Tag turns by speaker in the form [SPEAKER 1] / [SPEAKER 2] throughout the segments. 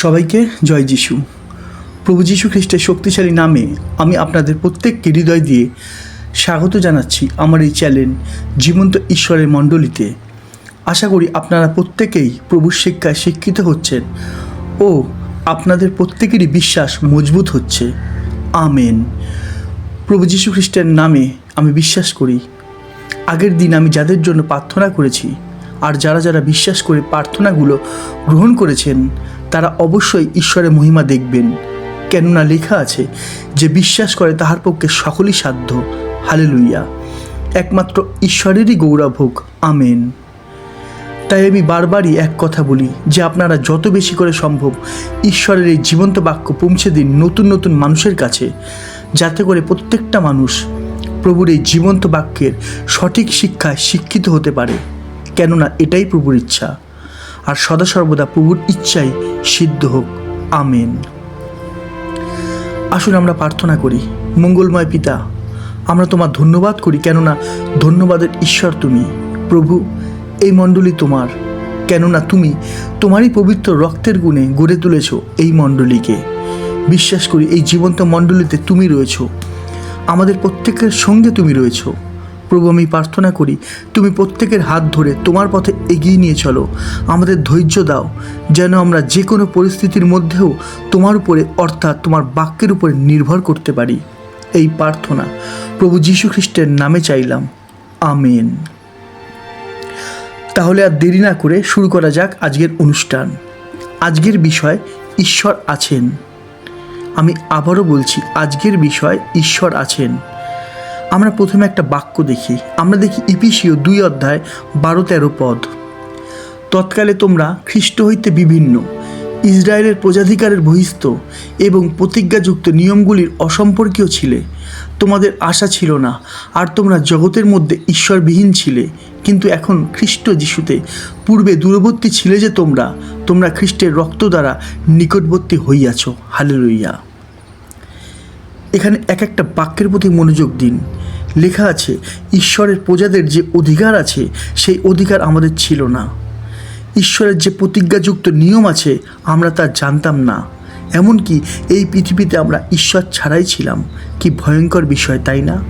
[SPEAKER 1] সবাইকে জয় যিশু। প্রভু যীশু খ্রিস্টের শক্তিশালী নামে আমি আপনাদের প্রত্যেককে হৃদয় দিয়ে স্বাগত জানাচ্ছি আমার এই চ্যানেল জীবন্ত ঈশ্বরের মণ্ডলীতে। আশা করি আপনারা প্রত্যেকেই প্রভুর শিক্ষায় শিক্ষিত হচ্ছেন ও আপনাদের প্রত্যেকেরই বিশ্বাস মজবুত হচ্ছে। আমেন। প্রভু যীশু খ্রিস্টের নামে আমি বিশ্বাস করি। আগের দিন আমি যাদের জন্য প্রার্থনা করেছি আর যারা যারা বিশ্বাস করে প্রার্থনাগুলো গ্রহণ করেছেন তারা অবশ্যই ঈশ্বরের মহিমা দেখবেন। কেননা লেখা আছে যে বিশ্বাস করে তাহার পক্ষে সকলই সাধ্য। হালেলুইয়া একমাত্র ঈশ্বরেরই গৌরব হোক। আমেন। তাই আমি বারবারই এক কথা বলি যে আপনারা যত বেশি করে সম্ভব ঈশ্বরের এই জীবন্ত বাক্য পৌঁছে দিন নতুন নতুন মানুষের কাছে, যাতে করে প্রত্যেকটা মানুষ প্রভুর এই জীবন্ত বাক্যের সঠিক শিক্ষায় শিক্ষিত হতে পারে। কেননা এটাই প্রভুর ইচ্ছা। আর সদা সর্বদা প্রভুর ইচ্ছাই সিদ্ধ হোক। আমেন। আসুন আমরা প্রার্থনা করি, মঙ্গলময় পিতা, আমরা তোমার ধন্যবাদ করি কেননা ধন্যবাদের ঈশ্বর তুমি। প্রভু, এই মণ্ডলী তোমার, কেননা তুমি তোমারই পবিত্র রক্তের গুণে গড়ে তুলেছ এই মণ্ডলীকে। বিশ্বাস করি এই জীবন্ত মণ্ডলীতে তুমি রয়েছ। আমাদের প্রত্যেকের সঙ্গে তুমি রয়েছো। প্রভু, আমি প্রার্থনা করি, তুমি প্রত্যেকের হাত ধরে তোমার পথে এগিয়ে নিয়ে চলো। আমাদের ধৈর্য দাও, যেন আমরা যে কোনো পরিস্থিতির মধ্যেও তোমার উপরে, অর্থাৎ তোমার বাক্যের উপরে নির্ভর করতে পারি। এই প্রার্থনা প্রভু যীশু খ্রিস্টের নামে চাইলাম। আমেন। তাহলে আর দেরি না করে শুরু করা যাক আজকের অনুষ্ঠান। আজকের বিষয়, ঈশ্বর আছেন। আমি আবারও বলছি, আজকের বিষয়, ঈশ্বর আছেন। আমরা প্রথমে একটা বাক্য দেখি। আমরা দেখি ইপিসিও দুই অধ্যায় বারো তেরো পদ। তৎকালে তোমরা খ্রিস্ট হইতে বিভিন্ন, ইসরায়েলের প্রজাধিকারের বহিস্থ এবং প্রতিজ্ঞাযুক্ত নিয়মগুলির অসম্পর্কীয় ছিলে। তোমাদের আশা ছিল না, আর তোমরা জগতের মধ্যে ঈশ্বরবিহীন ছিলে, কিন্তু এখন খ্রিস্ট যিশুতে পূর্বে দূরবর্তী ছিলে যে তোমরা তোমরা খ্রিস্টের রক্ত দ্বারা নিকটবর্তী হইয়াছ। হালেলুইয়া এখানে এক একটা বাক্যের প্রতি মনোযোগ দিন। লেখা আছে, ঈশ্বরের প্রজাদের যে অধিকার আছে, সেই অধিকার আমাদের ছিল না। ঈশ্বরের যে প্রতিজ্ঞাযুক্ত নিয়ম আছে, আমরা তা জানতাম না। এমনকি এই পৃথিবীতে আমরা ঈশ্বর ছাড়াই ছিলাম। কি ভয়ঙ্কর বিষয়, তাই না?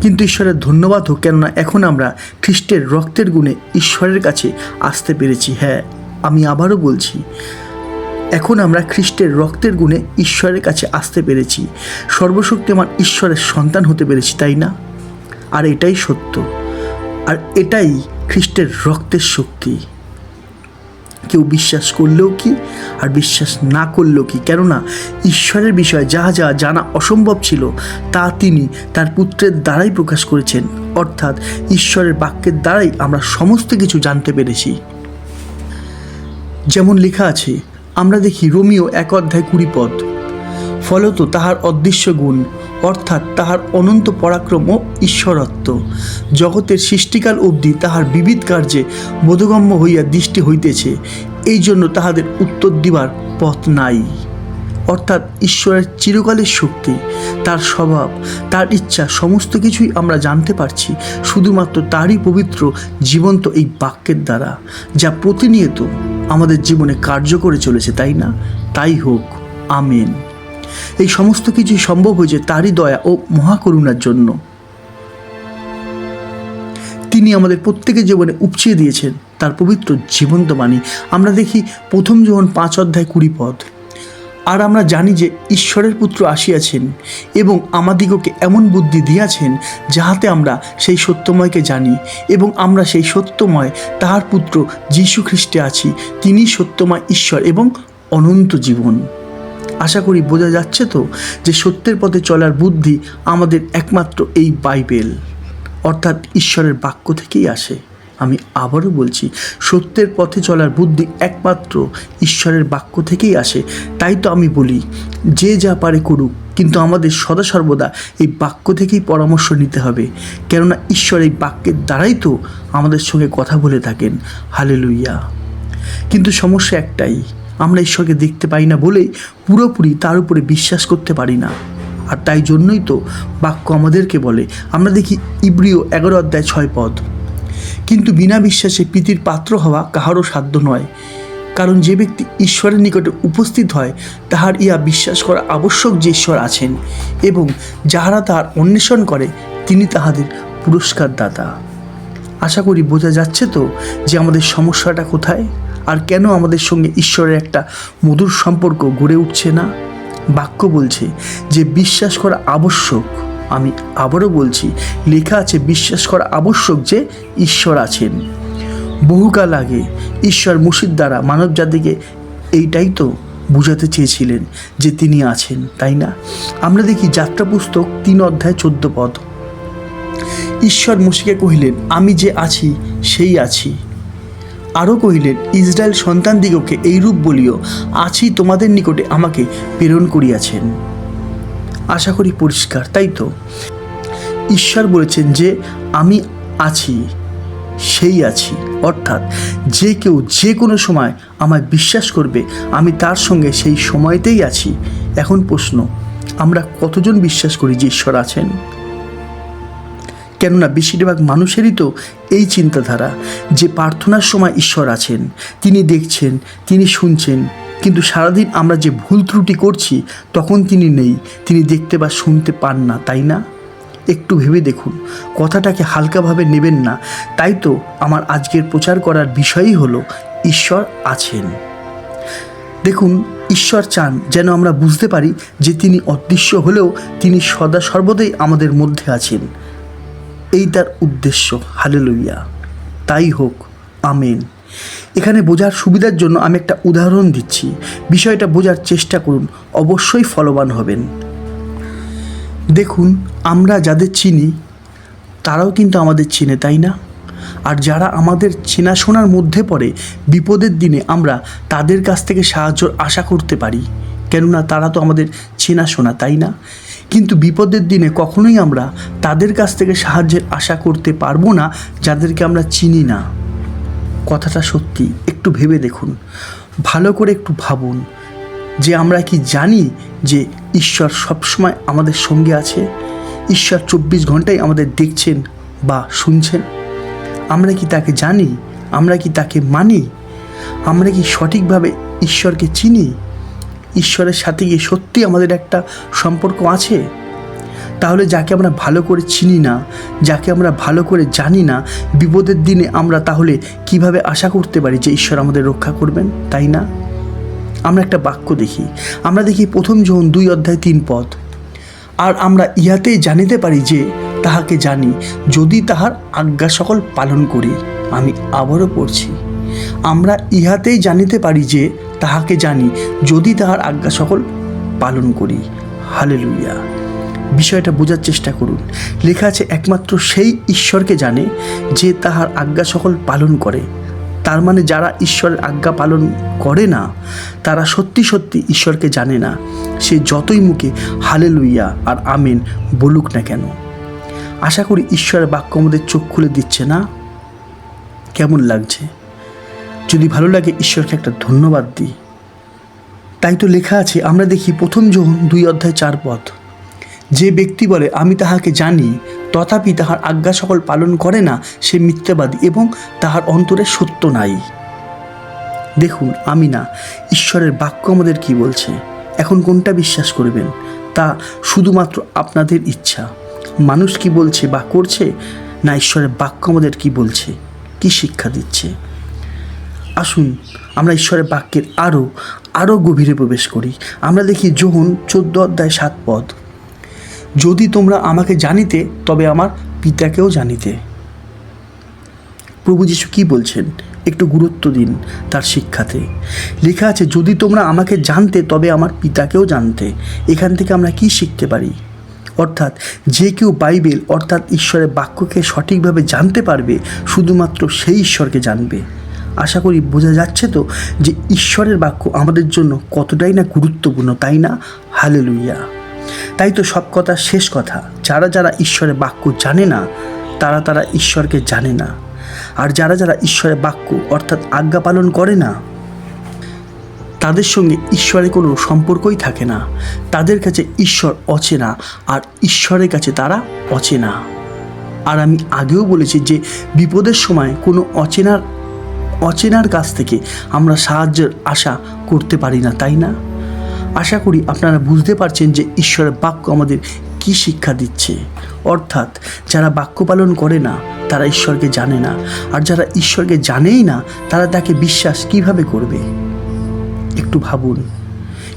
[SPEAKER 1] কিন্তু ঈশ্বরের ধন্যবাদ হোক, কেননা এখন আমরা খ্রিস্টের রক্তের গুণে ঈশ্বরের কাছে আসতে পেরেছি। হ্যাঁ আমি আবারও বলছি এখন আমরা খ্রিস্টের রক্তের গুণে ঈশ্বরের কাছে আসতে পেরেছি। সর্বশক্তিমান ঈশ্বরের সন্তান হতে পেরেছি, তাই না? আর এটাই সত্য। আর এটাই খ্রিস্টের রক্তের শক্তি। কেউ বিশ্বাস করলেও কি, আর বিশ্বাস না করলেও কি? কেননা ঈশ্বরের বিষয়ে যা যা জানা অসম্ভব ছিল, তা তিনি তার পুত্রের দ্বারাই প্রকাশ করেছেন। অর্থাৎ ঈশ্বরের বাক্যের দ্বারাই আমরা সমস্ত কিছু জানতে পেরেছি। যেমন লেখা আছে আমরা দেখি রোমিও এক অধ্যায় কুড়ি পদ। ফলত তাহার অদৃশ্য গুণ, অর্থাৎ তাহার অনন্ত পরাক্রম ও ঈশ্বরত্ব। জগতের সৃষ্টিকাল অবধি তাহার বিবিধ কার্যে বোধগম্য হইয়া দৃষ্টি হইতেছে। এই জন্য তাহাদের উত্তর দিবার পথ নাই। অর্থাৎ ঈশ্বরের চিরকালের শক্তি, তার স্বভাব, তার ইচ্ছা, সমস্ত কিছুই আমরা জানতে পারছি। শুধুমাত্র তারই পবিত্র, জীবন্ত এই বাক্যের দ্বারা, যা প্রতিনিয়ত আমাদের জীবনে কার্য করে চলেছে, তাই না? তাই হোক, আমেন। এই সমস্ত কিছুই সম্ভব হয়েছে তারই দয়া ও মহাকরুণার জন্য। তিনি আমাদের প্রত্যেকের জীবনে উপচিয়ে দিয়েছেন, তার পবিত্র জীবন্ত বাণী। আমরা দেখি প্রথম যখন পাঁচ অধ্যায় কুড়ি পদ আর আমরা জানি যে ঈশ্বরের পুত্র আসিয়াছেন এবং আমাদিগকে এমন বুদ্ধি দিয়াছেন যাহাতে আমরা সেই সত্যময়কে জানি এবং আমরা সেই সত্যময় তাহার পুত্র যীশু খ্রিস্টে আছি, তিনি সত্যময় ঈশ্বর এবং অনন্ত জীবন। আশা করি বোঝা যাচ্ছে তো যে সত্যের পথে চলার বুদ্ধি আমাদের একমাত্র এই বাইবেল, অর্থাৎ ঈশ্বরের বাক্য থেকেই আসে। আমি আবারও বলছি, সত্যের পথে চলার বুদ্ধি একমাত্র ঈশ্বরের বাক্য থেকেই আসে। তাই তো আমি বলি, যে যা পারে করুক, কিন্তু আমাদের সদা সর্বদা এই বাক্য থেকেই পরামর্শ নিতে হবে। কেননা ঈশ্বর এই বাক্যের দ্বারাই তো আমাদের সঙ্গে কথা বলে থাকেন। হালে লুইয়া কিন্তু সমস্যা একটাই, আমরা ঈশ্বরকে দেখতে পাই না বলেই পুরোপুরি তার উপরে বিশ্বাস করতে পারি না। আর তাই জন্যই তো বাক্য আমাদেরকে বলে। আমরা দেখি ইব্রিয় এগারো অধ্যায় ছয় পদ। কিন্তু বিনা বিশ্বাসে প্রীতির পাত্র হওয়া কাহারও সাধ্য নয়। কারণ যে ব্যক্তি ঈশ্বরের নিকটে উপস্থিত হয়, তাহার ইয়া বিশ্বাস করা আবশ্যক যে ঈশ্বর আছেন এবং যাহারা তাহার অন্বেষণ করে, তিনি তাহাদের পুরস্কার দাতা আশা করি বোঝা যাচ্ছে তো যে আমাদের সমস্যাটা কোথায়? আর কেন আমাদের সঙ্গে ঈশ্বরের একটা মধুর সম্পর্ক গড়ে উঠছে না? বাক্য বলছে যে, বিশ্বাস করা আবশ্যক। আমি আবারও বলছি, লেখা আছে, বিশ্বাস করা আবশ্যক যে ঈশ্বর আছেন। বহুকাল আগে ঈশ্বর মুর্শিদ দ্বারা মানব জাতিকে এইটাই তো বুঝাতে চেয়েছিলেন যে তিনি আছেন, তাই না? আমরা দেখি যাত্রা পুস্তক তিন অধ্যায় চোদ্দ পদ। ঈশ্বর মুশিকে কহিলেন, আমি যে আছি, সেই আছি। আরও কহিলেন, ইসরায়েল সন্তানদিগকে এইরূপ বলিও, আছি তোমাদের নিকটে আমাকে প্রেরণ করিয়াছেন। আশা করি পরিষ্কার, তাই তো? ঈশ্বর বলেছেন যে, আমি আছি, সেই আছি। অর্থাৎ যে কেউ যে কোনো সময় আমায় বিশ্বাস করবে, আমি তার সঙ্গে সেই সময়তেই আছি। এখন প্রশ্ন, আমরা কতজন বিশ্বাস করি যে ঈশ্বর আছেন? কেননা বেশিরভাগ মানুষেরই তো এই চিন্তাধারা যে প্রার্থনার সময় ঈশ্বর আছেন। তিনি দেখছেন, তিনি শুনছেন কিন্তু সারাদিন আমরা যে ভুল ত্রুটি করছি, তখন তিনি নেই। তিনি দেখতে বা শুনতে পান না, তাই না? একটু ভেবে দেখুন, কথাটাকে হালকাভাবে নেবেন না। তাই তো আমার আজকের প্রচার করার বিষয়ই হলো, ঈশ্বর আছেন। দেখুন, ঈশ্বর চান যেন আমরা বুঝতে পারি যে তিনি অদৃশ্য হলেও তিনি সদা সর্বদাই আমাদের মধ্যে আছেন। এই তার উদ্দেশ্য। হালেলুইয়া তাই হোক, আমেন। এখানে বোঝার সুবিধার জন্য আমি একটা উদাহরণ দিচ্ছি। বিষয়টা বোঝার চেষ্টা করুন, অবশ্যই ফলবান হবেন। দেখুন, আমরা যাদের চিনি, তারাও কিন্তু আমাদের চিনে, তাই না? আর যারা আমাদের চেনাশোনার মধ্যে পড়ে, বিপদের দিনে আমরা তাদের কাছ থেকে সাহায্য আশা করতে পারি। কেননা তারা তো আমাদের চেনাশোনা, তাই না? কিন্তু বিপদের দিনে কখনোই আমরা তাদের কাছ থেকে সাহায্যের আশা করতে পারব না, যাদেরকে আমরা চিনি না। কথাটা সত্যি একটু ভেবে দেখুন। ভালো করে একটু ভাবুন যে আমরা কি জানি যে ঈশ্বর সবসময় আমাদের সঙ্গে আছে? ঈশ্বর চব্বিশ ঘন্টাই আমাদের দেখছেন বা শুনছেন? আমরা কি তাকে জানি? আমরা কি তাকে মানি? আমরা কি সঠিকভাবে ঈশ্বরকে চিনি? ঈশ্বরের সাথে গিয়ে সত্যি আমাদের একটা সম্পর্ক আছে? তাহলে যাকে আমরা ভালো করে চিনি না, যাকে আমরা ভালো করে জানি না, বিপদের দিনে আমরা তাহলে কীভাবে আশা করতে পারি যে ঈশ্বর আমাদের রক্ষা করবেন? তাই না? আমরা একটা বাক্য দেখি। আমরা দেখি প্রথম যখন দুই অধ্যায় তিন পদ, আর আমরা ইহাতেই জানিতে পারি যে তাহাকে জানি, যদি তাহার আজ্ঞা সকল পালন করি, আমি আবারও পড়ছি, আমরা ইহাতেই জানিতে পারি যে তাহাকে জানি, যদি তাহার আজ্ঞা সকল পালন করি। হালেলুইয়া বিষয়টা বোঝার চেষ্টা করুন। লেখা আছে, একমাত্র সেই ঈশ্বরকে জানে যে তাহার আজ্ঞা সকল পালন করে। তার মানে যারা ঈশ্বরের আজ্ঞা পালন করে না, তারা সত্যি সত্যি ঈশ্বরকে জানে না। সে যতই মুখে হালে লুইয়া আর আমেন বলুক না কেন। আশা করি ঈশ্বরের বাক্য আমাদের চোখ খুলে দিচ্ছে না। কেমন লাগছে? যদি ভালো লাগে ঈশ্বরকে একটা ধন্যবাদ দিই। তাই তো লেখা আছে, আমরা দেখি প্রথম যখন দুই অধ্যায় চার পথ। যে ব্যক্তি বলে, আমি তাহাকে জানি, তথাপি তাহার আজ্ঞা সকল পালন করে না, সে মিথ্যাবাদী এবং তাহার অন্তরে সত্য নাই। দেখুন, আমি না, ঈশ্বরের বাক্য আমাদের কি বলছে? এখন কোনটা বিশ্বাস করবেন? তা শুধুমাত্র আপনাদের ইচ্ছা। মানুষ কি বলছে বা করছে? না, ঈশ্বরের বাক্য আমাদের কি বলছে? কি শিক্ষা দিচ্ছে? আসুন, আমরা ঈশ্বরের বাক্যের আরও আরও গভীরে প্রবেশ করি। আমরা দেখি যোহন চোদ্দ অধ্যায় সাত পদ। যদি তোমরা আমাকে জানিতে, তবে আমার পিতাকেও জানিতে। প্রভু যিশু কি বলছেন? একটু গুরুত্ব দিন তার শিক্ষাতে। লেখা আছে, যদি তোমরা আমাকে জানতে, তবে আমার পিতাকেও জানতে। এখান থেকে আমরা কি শিখতে পারি? অর্থাৎ, যে কেউ বাইবেল, অর্থাৎ ঈশ্বরের বাক্যকে সঠিকভাবে জানতে পারবে, শুধুমাত্র সেই ঈশ্বরকে জানবে। আশা করি বোঝা যাচ্ছে তো যে ঈশ্বরের বাক্য আমাদের জন্য কতটাই না গুরুত্বপূর্ণ, তাই না? হালেলুইয়া তাই তো সব কথা শেষ কথা। যারা যারা ঈশ্বরের বাক্য জানে না, তারা তারা ঈশ্বরকে জানে না। আর যারা যারা ঈশ্বরের বাক্য অর্থাৎ আজ্ঞা পালন করে না, তাদের সঙ্গে ঈশ্বরের কোনো সম্পর্কই থাকে না। তাদের কাছে ঈশ্বর অচেনা, আর ঈশ্বরের কাছে তারা অচেনা। আর আমি আগেও বলেছি যে বিপদের সময় কোনো অচেনার অচেনার কাছ থেকে আমরা সাহায্যের আশা করতে পারি না, তাই না? আশা করি আপনারা বুঝতে পারছেন যে ঈশ্বরের বাক্য আমাদের কি শিক্ষা দিচ্ছে। অর্থাৎ যারা বাক্য পালন করে না, তারা ঈশ্বরকে জানে না। আর যারা ঈশ্বরকে জানেই না, তারা তাকে বিশ্বাস কীভাবে করবে? একটু ভাবুন।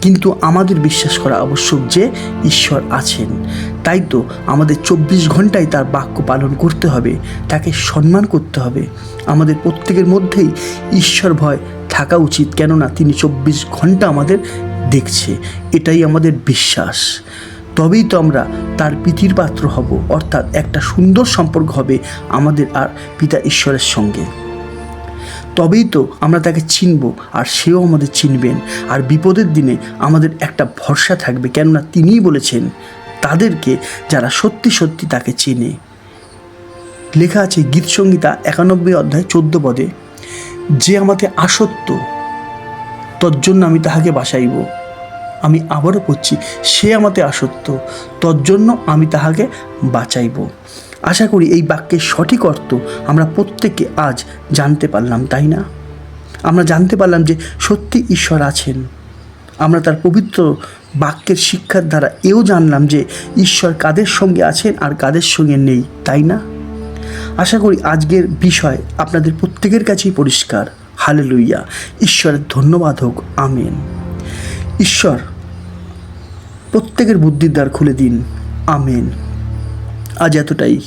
[SPEAKER 1] কিন্তু আমাদের বিশ্বাস করা আবশ্যক যে ঈশ্বর আছেন। তাই তো আমাদের চব্বিশ ঘন্টায় তার বাক্য পালন করতে হবে, তাকে সম্মান করতে হবে। আমাদের প্রত্যেকের মধ্যেই ঈশ্বর ভয় থাকা উচিত, কেননা তিনি চব্বিশ ঘণ্টা আমাদের দেখছে, এটাই আমাদের বিশ্বাস। তবেই তো আমরা তার পিতির পাত্র হব, অর্থাৎ একটা সুন্দর সম্পর্ক হবে আমাদের আর পিতা ঈশ্বরের সঙ্গে। তবেই তো আমরা তাকে চিনব, আর সেও আমাদের চিনবেন, আর বিপদের দিনে আমাদের একটা ভরসা থাকবে, কেননা তিনিই বলেছেন, তাদেরকে যারা সত্যি সত্যি তাকে চেনে। লেখা আছে গীতসংগীতা একানব্বই অধ্যায় চোদ্দ পদে, যে আমাকে আসত্য তজ্জন্য আমি তাহাকে বাসাইব। আমি আবারও পড়ছি সে আমাতে আসত্য তজ্জন্য আমি তাহাকে বাঁচাইব। আশা করি এই বাক্যের সঠিক অর্থ আমরা প্রত্যেকে আজ জানতে পারলাম, তাই না? আমরা জানতে পারলাম যে সত্যি ঈশ্বর আছেন। আমরা তার পবিত্র বাক্যের শিক্ষার দ্বারা এও জানলাম যে ঈশ্বর কাদের সঙ্গে আছেন আর কাদের সঙ্গে নেই, তাই না? আশা করি আজকের বিষয় আপনাদের প্রত্যেকের কাছেই পরিষ্কার। হালে লইয়া ঈশ্বরের ধন্যবাদ হোক, আমিন। ঈশ্বর, প্রত্যেকের বুদ্ধির দ্বার খুলে দিন, আমিন। আজ এতটাই।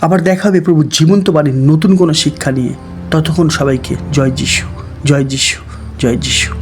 [SPEAKER 1] আবার দেখা হবে প্রভু জীবন্ত বাড়ির নতুন কোনো শিক্ষা নিয়ে। ততক্ষণ সবাইকে জয় যিশু জয় যিশু জয় যিশু।